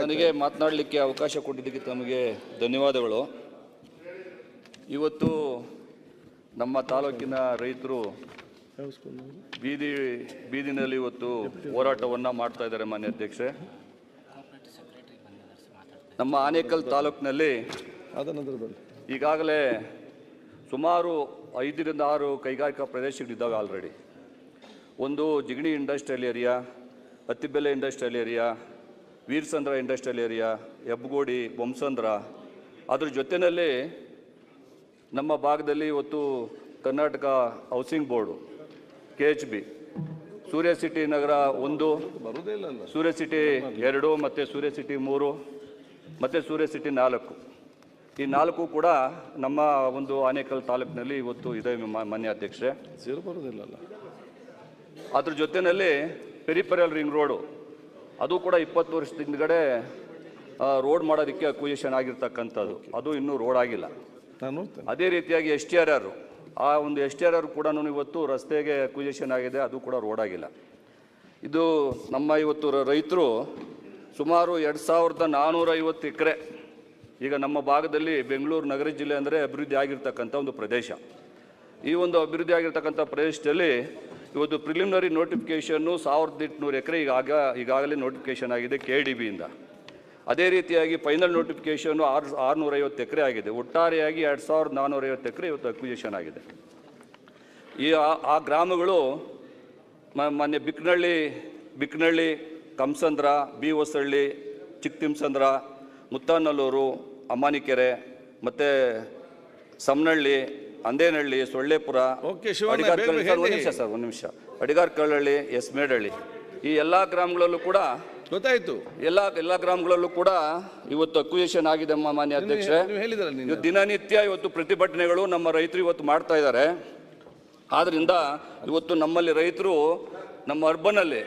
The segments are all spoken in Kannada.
ನನಗೆ ಮಾತನಾಡಲಿಕ್ಕೆ ಅವಕಾಶ ಕೊಟ್ಟಿದ್ದಕ್ಕೆ ತಮಗೆ ಧನ್ಯವಾದಗಳು. ಇವತ್ತು ನಮ್ಮ ತಾಲೂಕಿನ ರೈತರು ಬೀದಿ ಬೀದಿನಲ್ಲಿ ಇವತ್ತು ಹೋರಾಟವನ್ನು ಮಾಡ್ತಾ ಇದ್ದಾರೆ ಮಾನ್ಯ ಅಧ್ಯಕ್ಷೆ. ನಮ್ಮ ಆನೇಕಲ್ ತಾಲೂಕಿನಲ್ಲಿ ಈಗಾಗಲೇ ಸುಮಾರು ಐದರಿಂದ ಆರು ಕೈಗಾರಿಕಾ ಪ್ರದೇಶಗಳಿದ್ದಾವೆ ಆಲ್ರೆಡಿ ಒಂದು Jigani industrial area, Attibele industrial area, Veerasandra industrial area Hebbagodi Bommasandra. ಅದ್ರ ಜೊತೆಯಲ್ಲಿ ನಮ್ಮ ಭಾಗದಲ್ಲಿ ಇವತ್ತು Karnataka housing board, K H B. Surya city ನಗರ ಒಂದು, ಸೂರ್ಯ ಸಿಟಿ ಎರಡು, ಮತ್ತು ಸೂರ್ಯ ಸಿಟಿ ಮೂರು, ಮತ್ತು ಸೂರ್ಯ ಸಿಟಿ ನಾಲ್ಕು. ಈ ನಾಲ್ಕು ಕೂಡ ನಮ್ಮ ಒಂದು ಆನೇಕಲ್ ತಾಲೂಕಿನಲ್ಲಿ ಇವತ್ತು ಇದೆ ಮಾನ್ಯ ಅಧ್ಯಕ್ಷೆ ಸೇರು ಅದ್ರ ಜೊತೆಯಲ್ಲಿ ಪೆರಿಪೆರಲ್ ರಿಂಗ್ ರೋಡು ಅದು ಕೂಡ ಇಪ್ಪತ್ತು ವರ್ಷದ ಹಿಂದ್ಗಡೆ ರೋಡ್ ಮಾಡೋದಕ್ಕೆ ಅಕ್ವಿಜಿಷನ್ ಆಗಿರ್ತಕ್ಕಂಥದ್ದು. ಅದು ಇನ್ನೂ ರೋಡ್ ಆಗಿಲ್ಲ. ಅದೇ ರೀತಿಯಾಗಿ ಎಸ್ ಟಿ ಆರ್ ಆರ್ ಆ ಒಂದು ಎಸ್ ಟಿ ಆರ್ ಆರ್ ಕೂಡ ಇವತ್ತು ರಸ್ತೆಗೆ ಅಕ್ವಿಜಿಷನ್ ಆಗಿದೆ ಅದು ಕೂಡ ರೋಡ್ ಆಗಿಲ್ಲ. ಇದು ನಮ್ಮ ಇವತ್ತು ರ- ರೈತರು ಸುಮಾರು ಎರಡು ಸಾವಿರದ ನಾನ್ನೂರ ಐವತ್ತು ಎಕರೆ ಈಗ ನಮ್ಮ ಭಾಗದಲ್ಲಿ ಬೆಂಗಳೂರು ನಗರ ಜಿಲ್ಲೆ ಅಂದರೆ ಅಭಿವೃದ್ಧಿ ಆಗಿರ್ತಕ್ಕಂಥ ಒಂದು ಪ್ರದೇಶ. ಈ ಒಂದು ಅಭಿವೃದ್ಧಿ ಆಗಿರ್ತಕ್ಕಂಥ ಪ್ರದೇಶದಲ್ಲಿ ಇವತ್ತು ಪ್ರಿಲಿಮಿನರಿ ನೋಟಿಫಿಕೇಷನ್ನು ಸಾವಿರದ ಎಂಟುನೂರು ಎಕರೆ ಈಗಾಗ ಈಗಾಗಲೇ ನೋಟಿಫಿಕೇಷನ್ ಆಗಿದೆ ಕೆ ಡಿ ಬಿಯಿಂದ ಅದೇ ರೀತಿಯಾಗಿ ಫೈನಲ್ ನೋಟಿಫಿಕೇಷನ್ನು ಆರು ಆರುನೂರೈವತ್ತು ಎಕರೆ ಆಗಿದೆ. ಒಟ್ಟಾರೆಯಾಗಿ ಎರಡು ಸಾವಿರದ ನಾನ್ನೂರೈವತ್ತು ಎಕರೆ ಇವತ್ತು ಅಕ್ವಿಜೇಷನ್ ಆಗಿದೆ. ಈ ಆ- ಗ್ರಾಮಗಳು ಮೊನ್ನೆ ಬಿಕ್ನಳ್ಳಿ ಬಿಕ್ನಳ್ಳಿ ಕಂಸಂದ್ರ ಬಿ ಹೊಸಳ್ಳಿ ಚಿಕ್ಕತಿಮ್ಸಂದ್ರ ಮುತ್ತಾನಲ್ಲೂರು, ಅಮ್ಮಾನಿಕೆರೆ, ಮತ್ತು ಸಮನಹಳ್ಳಿ ಅಂದೇನಹಳ್ಳಿ ಸೊಳ್ಳೆಪುರ ಅಡಿಗಾರ್ ಒಂದು ನಿಮಿಷ ಸರ್ ಒಂದು ನಿಮಿಷ. ಅಡಿಗಾರ್ ಕಳ್ಳಹಳ್ಳಿ ಎಸ್ ಮೇಡಹಳ್ಳಿ ಈ ಎಲ್ಲ ಗ್ರಾಮಗಳಲ್ಲೂ ಕೂಡ ಗೊತ್ತಾಯ್ತು. ಎಲ್ಲ ಎಲ್ಲ ಗ್ರಾಮಗಳಲ್ಲೂ ಕೂಡ ಇವತ್ತು ಅಕ್ವಿಷನ್ ಆಗಿದೆ ಮಾನ್ಯ ಅಧ್ಯಕ್ಷರೇ. ಇವತ್ತು ದಿನನಿತ್ಯ ಇವತ್ತು ಪ್ರತಿಭಟನೆಗಳು ನಮ್ಮ ರೈತರು ಇವತ್ತು ಮಾಡ್ತಾ ಇದ್ದಾರೆ. ಆದ್ರಿಂದ ಇವತ್ತು ನಮ್ಮಲ್ಲಿ ರೈತರು ನಮ್ಮ ಅರ್ಬನಲ್ಲಿ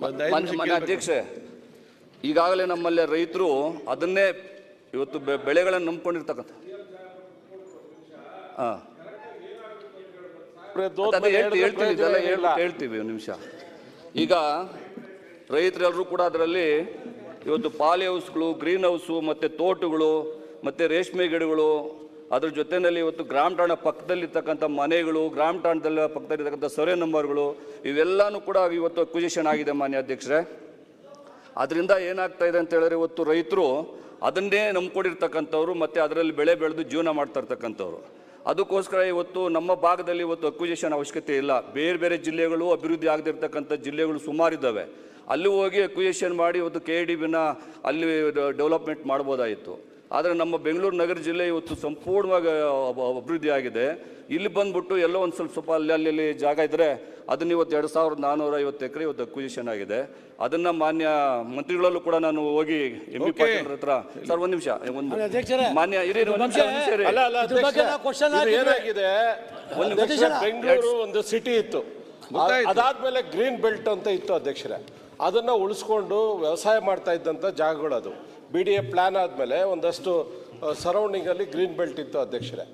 ಮಾನ್ಯ. ಅಧ್ಯಕ್ಷೆ ಈಗಾಗಲೇ ನಮ್ಮಲ್ಲಿ ರೈತರು ಅದನ್ನೇ ಇವತ್ತು ಬೆ- ಬೆಳೆಗಳನ್ನು ನಂಬ್ಕೊಂಡಿರ್ತಕ್ಕಂಥ. ಹಾಂ. ಅದೇ ಹೇಳ್ತಿ- ಹೇಳ್ತೀವಿ ನಿಮಿಷ. ಈಗ ರೈತರೆಲ್ಲರೂ ಕೂಡ ಅದರಲ್ಲಿ ಇವತ್ತು ಪಾಲಿ ಹೌಸ್ಗಳು ಗ್ರೀನ್ ಹೌಸು ಮತ್ತು ತೋಟಗಳು ಮತ್ತು ರೇಷ್ಮೆ ಗಿಡಗಳು ಅದ್ರ ಜೊತೆಯಲ್ಲಿ ಇವತ್ತು ಗ್ರಾಮ ಠಾಣ ಪಕ್ಕದಲ್ಲಿರ್ತಕ್ಕಂಥ ಮನೆಗಳು, ಗ್ರಾಮ ಠಾಣದಲ್ಲಿ ಪಕ್ಕದಲ್ಲಿರ್ತಕ್ಕಂಥ ಸರ್ವೆ ನಂಬರ್ಗಳು, ಇವೆಲ್ಲನೂ ಕೂಡ ಇವತ್ತು ಅಕ್ವಿಜಿಷನ್ ಆಗಿದೆ ಮಾನ್ಯ ಅಧ್ಯಕ್ಷರೇ. ಅದರಿಂದ ಏನಾಗ್ತಾ ಇದೆ ಅಂತ ಹೇಳಿದ್ರೆ ಇವತ್ತು ರೈತರು ಅದನ್ನೇ ನಂಬ್ಕೊಂಡಿರ್ತಕ್ಕಂಥವ್ರು ಮತ್ತು ಅದರಲ್ಲಿ ಬೆಳೆ ಬೆಳೆದು ಜೀವನ ಮಾಡ್ತಾ ಇರ್ತಕ್ಕಂಥವ್ರು. ಅದಕ್ಕೋಸ್ಕರ ಇವತ್ತು ನಮ್ಮ ಭಾಗದಲ್ಲಿ ಇವತ್ತು ಅಕ್ವಿಜೇಷನ್ ಅವಶ್ಯಕತೆ ಇಲ್ಲ. ಬೇರೆ ಬೇರೆ ಜಿಲ್ಲೆಗಳು ಅಭಿವೃದ್ಧಿ ಆಗದಿರ್ತಕ್ಕಂಥ ಜಿಲ್ಲೆಗಳು ಸುಮಾರಿದ್ದಾವೆ. ಅಲ್ಲಿ ಹೋಗಿ ಅಕ್ವಿಜೇಷನ್ ಮಾಡಿ ಇವತ್ತು ಕೆ ಡಿ ಬಿನ ಅಲ್ಲಿ ಡೆವಲಪ್ಮೆಂಟ್ ಮಾಡ್ಬೋದಾಯಿತು. ಆದರೆ ನಮ್ಮ ಬೆಂಗಳೂರು ನಗರ ಜಿಲ್ಲೆ ಇವತ್ತು ಸಂಪೂರ್ಣವಾಗಿ ಅಭಿವೃದ್ಧಿ ಆಗಿದೆ. ಇಲ್ಲಿ ಬಂದ್ಬಿಟ್ಟು ಎಲ್ಲೋ ಒಂದು ಸ್ವಲ್ಪ ಸ್ವಲ್ಪ ಅಲ್ಲಿ ಅಲ್ಲಿ ಜಾಗ ಇದ್ದರೆ ಅದನ್ನ ಇವತ್ತು ಎರಡು ಸಾವಿರದ ನಾನ್ನೂರ ಐವತ್ತು ಎಕರೆ ಇವತ್ತು ಅಕ್ವಿಜಿಷನ್ ಆಗಿದೆ. ಅದನ್ನು ಮಾನ್ಯ ಮಂತ್ರಿಗಳಲ್ಲೂ ಕೂಡ ನಾನು ಹೋಗಿ ಎಂ ಪಿ ಪಾಟೀಲ್ ಹತ್ರ ಸರ್ ಒಂದು ನಿಮಿಷ ಒಂದು ಅಧ್ಯಕ್ಷರೇ, ಮಾನ್ಯ ಇರಿ ಬೆಂಗಳೂರು ಒಂದು ಸಿಟಿ ಇತ್ತು. ಗೊತ್ತಾಯ್ತು. ಅದಾದ್ಮೇಲೆ ಗ್ರೀನ್ ಬೆಲ್ಟ್ ಅಂತ ಇತ್ತು ಅಧ್ಯಕ್ಷರೇ. ಅದನ್ನ ಉಳಿಸ್ಕೊಂಡು ವ್ಯವಸಾಯ ಮಾಡ್ತಾ ಇದ್ದಂಥ ಜಾಗಗಳು ಅದು ಬಿ ಡಿ ಎ ಪ್ಲ್ಯಾನ್ ಆದಮೇಲೆ ಒಂದಷ್ಟು ಸರೌಂಡಿಂಗಲ್ಲಿ ಗ್ರೀನ್ ಬೆಲ್ಟ್ ಇತ್ತು ಅಧ್ಯಕ್ಷರೇ.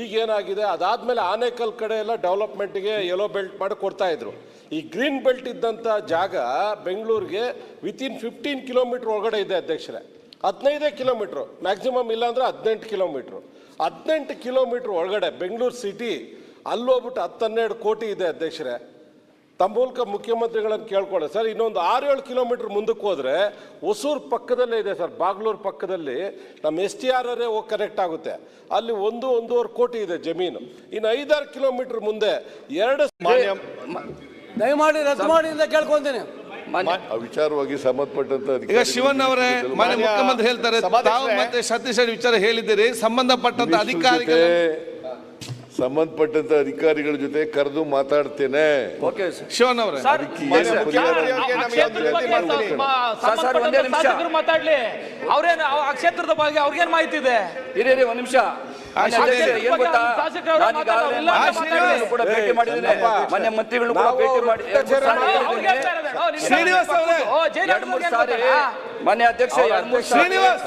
ಈಗ ಏನಾಗಿದೆ? ಅದಾದ್ಮೇಲೆ ಆನೇಕಲ್ ಕಡೆ ಎಲ್ಲ ಡೆವಲಪ್ಮೆಂಟ್ಗೆ ಯೆಲ್ಲೋ ಬೆಲ್ಟ್ ಮಾಡಿ ಕೊಡ್ತಾಯಿದ್ರು ಈ ಗ್ರೀನ್ ಬೆಲ್ಟ್ ಇದ್ದಂಥ ಜಾಗ ಬೆಂಗಳೂರಿಗೆ ವಿತಿನ್ ಫಿಫ್ಟೀನ್ ಕಿಲೋಮೀಟ್ರ್ ಒಳಗಡೆ ಇದೆ ಅಧ್ಯಕ್ಷರೇ. ಹದಿನೈದೇ ಕಿಲೋಮೀಟ್ರು ಮ್ಯಾಕ್ಸಿಮಮ್ ಇಲ್ಲಾಂದ್ರೆ ಹದಿನೆಂಟು ಕಿಲೋಮೀಟ್ರು ಹದಿನೆಂಟು ಕಿಲೋಮೀಟ್ರ್ ಒಳಗಡೆ ಬೆಂಗಳೂರು ಸಿಟಿ ಅಲ್ಲೋಗ್ಬಿಟ್ಟು ಹತ್ತು ಹನ್ನೆರಡು ಕೋಟಿ ಇದೆ ಅಧ್ಯಕ್ಷರೇ. ತಮ್ಮ ಮೂಲಕ ಮುಖ್ಯಮಂತ್ರಿಗಳನ್ನು ಕೇಳ್ಕೊಳ್ಳಿ ಸರ್ ಇನ್ನೊಂದು ಆರು ಏಳು ಕಿಲೋಮೀಟ್ರ್ ಮುಂದಕ್ಕೆ ಹೋದರೆ ಹೊಸೂರು ಪಕ್ಕದಲ್ಲೇ ಇದೆ ಸರ್ ಬಾಗ್ಲೂರು ಪಕ್ಕದಲ್ಲಿ. ನಮ್ಮ ಎಸ್ ಟಿ ಆರ್ ಹೋಗಿ ಕನೆಕ್ಟ್ ಆಗುತ್ತೆ. ಅಲ್ಲಿ ಒಂದು ಒಂದೂವರೆ ಕೋಟಿ ಇದೆ ಜಮೀನು. ಇನ್ನು ಐದಾರು ಕಿಲೋಮೀಟ್ರ್ ಮುಂದೆ ಎರಡು ಮಾನ್ಯ ದಯಮಾಡಿ ರದ್ದು ಮಾಡಿ ಅಂತ ಕೇಳ್ಕೊಂತೀನಿ. ಆ ವಿಚಾರವಾಗಿ ಸಂಬಂಧಪಟ್ಟಂತ ಈಗ ಶಿವನ್ ಶಿವಣ್ಣ ಅವರೇ ಮಾನ್ಯ ಮುಖ್ಯಮಂತ್ರಿ ಹೇಳ್ತಾರೆ ತಾವು ಮತ್ತೆ ಸತೀಶ್ ಅವರ ವಿಚಾರ ಹೇಳಿದ್ದೀರಿ ಸಂಬಂಧಪಟ್ಟಂತ ಅಧಿಕಾರಿಗಳ ಸಂಬಂಧಪಟ್ಟಂತ ಅಧಿಕಾರಿಗಳ ಜೊತೆ ಕರೆದು ಮಾತಾಡ್ತೇನೆ. ಓಕೆ ಸರ್ ಶಿವಣ್ಣ ಅವರೇ ಮಾತಾಡ್ಲಿ. ಅವ್ರೇನು ಆ ಕ್ಷೇತ್ರದ ಬಗ್ಗೆ ಅವ್ರಿಗೇನ್ ಮಾಹಿತಿ ಇದೆ ಇರಿ ಒಂದ್ ಒಂದು ನಿಮಿಷ ಮಾತಾಡೋಲ್ಲ. ಮಂತ್ರಿಗಳನ್ನು ಕೂಡ ಭೇಟಿ ಮಾನ್ಯ ಶ್ರೀನಿವಾಸ್ ಅಧ್ಯಕ್ಷ ಎರಡು ಶ್ರೀನಿವಾಸ್!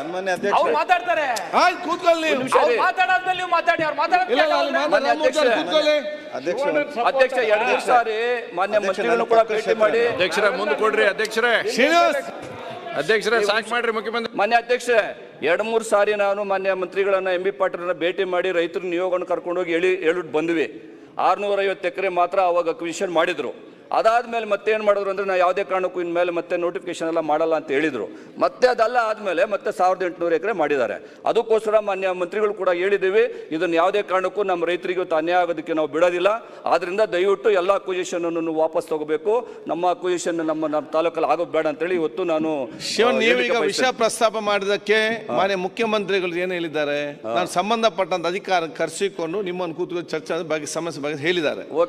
ಅವ್ರು ಮಾತಾಡ್ತಾರೆ. ಆಯ್ತು ಕೂತ್ಕೊಳ್ಳಿ ನೀವು. ಅವ್ರು. ಮಾತಾಡಾದ್ಮೇಲೆ ನೀವು ಮಾತಾಡಿ ಅವ್ರು ಇಲ್ಲ. ಅಲ್ಲಿ ಮಾತಾಡಿ, ಮಾನ್ಯ ಅಧ್ಯಕ್ಷರೇ. ಕೂತ್ಕೊಳ್ಳಿ. ಅಧ್ಯಕ್ಷ. ಎರಡು ಸಾರಿ ಮಾನ್ಯ ಮಂತ್ರಿಗಳನ್ನು ಕೂಡ ಭೇಟಿ ಮಾಡಿ. ಅಧ್ಯಕ್ಷರೇ ಮುಂದೆ ಕೊಡ್ರಿ ಅಧ್ಯಕ್ಷರೇ. ಶ್ರೀನಿವಾಸ್! ಅಧ್ಯಕ್ಷರೇ ಸಾಕ್ ಮಾಡ್ರಿ ಮುಖ್ಯಮಂತ್ರಿ. ಮಾನ್ಯ ಅಧ್ಯಕ್ಷರೇ ಎರಡು ಮೂರು ಸಾರಿ ನಾನು ಮಾನ್ಯ ಮಂತ್ರಿಗಳನ್ನ ಎಂ ಬಿ ಪಾಟೀಲ್ರನ್ನ ಭೇಟಿ ಮಾಡಿ ರೈತರ ನಿಯೋಗವನ್ನು ಕರ್ಕೊಂಡೋಗಿ ಹೇಳಿ ಹೇಳಿ ಬಂದ್ವಿ. ಆರ್ನೂರ ಐವತ್ತು ಎಕರೆ ಮಾತ್ರ ಅವಾಗ ಅಕ್ವಿಷನ್ ಮಾಡಿದ್ರು. ಅದಾದ್ಮೇಲೆ ಮತ್ತೆ ಏನು ಮಾಡಿದ್ರು ಅಂದರೆ ನಾವು ಯಾವುದೇ ಕಾರಣಕ್ಕೂ ಇನ್ಮೇಲೆ ಮತ್ತೆ ನೋಟಿಫಿಕೇಶನ್ ಎಲ್ಲ ಮಾಡಲ್ಲ ಅಂತ ಹೇಳಿದರು. ಮತ್ತೆ ಅದಲ್ಲ ಆದಮೇಲೆ ಮತ್ತೆ ಸಾವಿರದ ಎಂಟುನೂರು ಎಕರೆ ಮಾಡಿದ್ದಾರೆ. ಅದಕ್ಕೋಸ್ಕರ ಮಾನ್ಯ ಮಂತ್ರಿಗಳು ಕೂಡ ಹೇಳಿದ್ದೀವಿ ಇದನ್ನು ಯಾವುದೇ ಕಾರಣಕ್ಕೂ ನಮ್ಮ ರೈತರಿಗೆ ಅನ್ಯಾಯ ಆಗೋದಕ್ಕೆ ನಾವು ಬಿಡೋದಿಲ್ಲ. ಆದ್ದರಿಂದ ದಯವಿಟ್ಟು ಎಲ್ಲ ಅಕ್ವಿಜೇಷನನ್ನು ವಾಪಸ್ ತಗೋಬೇಕು. ನಮ್ಮ ಅಕ್ವಿಜೇಷನ್ ನಮ್ಮ ನಮ್ಮ ತಾಲೂಕಲ್ಲಿ ಆಗೋದು ಬೇಡ ಅಂತೇಳಿ ಇವತ್ತು ನಾನು ನೀವೀಗ ವಿಷಯ. ಪ್ರಸ್ತಾಪ ಮಾಡಿದಕ್ಕೆ ಮಾನ್ಯ ಮುಖ್ಯಮಂತ್ರಿಗಳು ಏನು ಹೇಳಿದ್ದಾರೆ? ನಾನು ಸಂಬಂಧಪಟ್ಟಂತ ಅಧಿಕಾರ ಕರೆಸಿಕೊಂಡು ನಿಮ್ಮನ್ನು ಕೂತ್ಕೊಂಡು ಚರ್ಚೆ ಬಗ್ಗೆ ಸಮಸ್ಯೆ ಬಗ್ಗೆ ಹೇಳಿದ್ದಾರೆ. ಓಕೆ.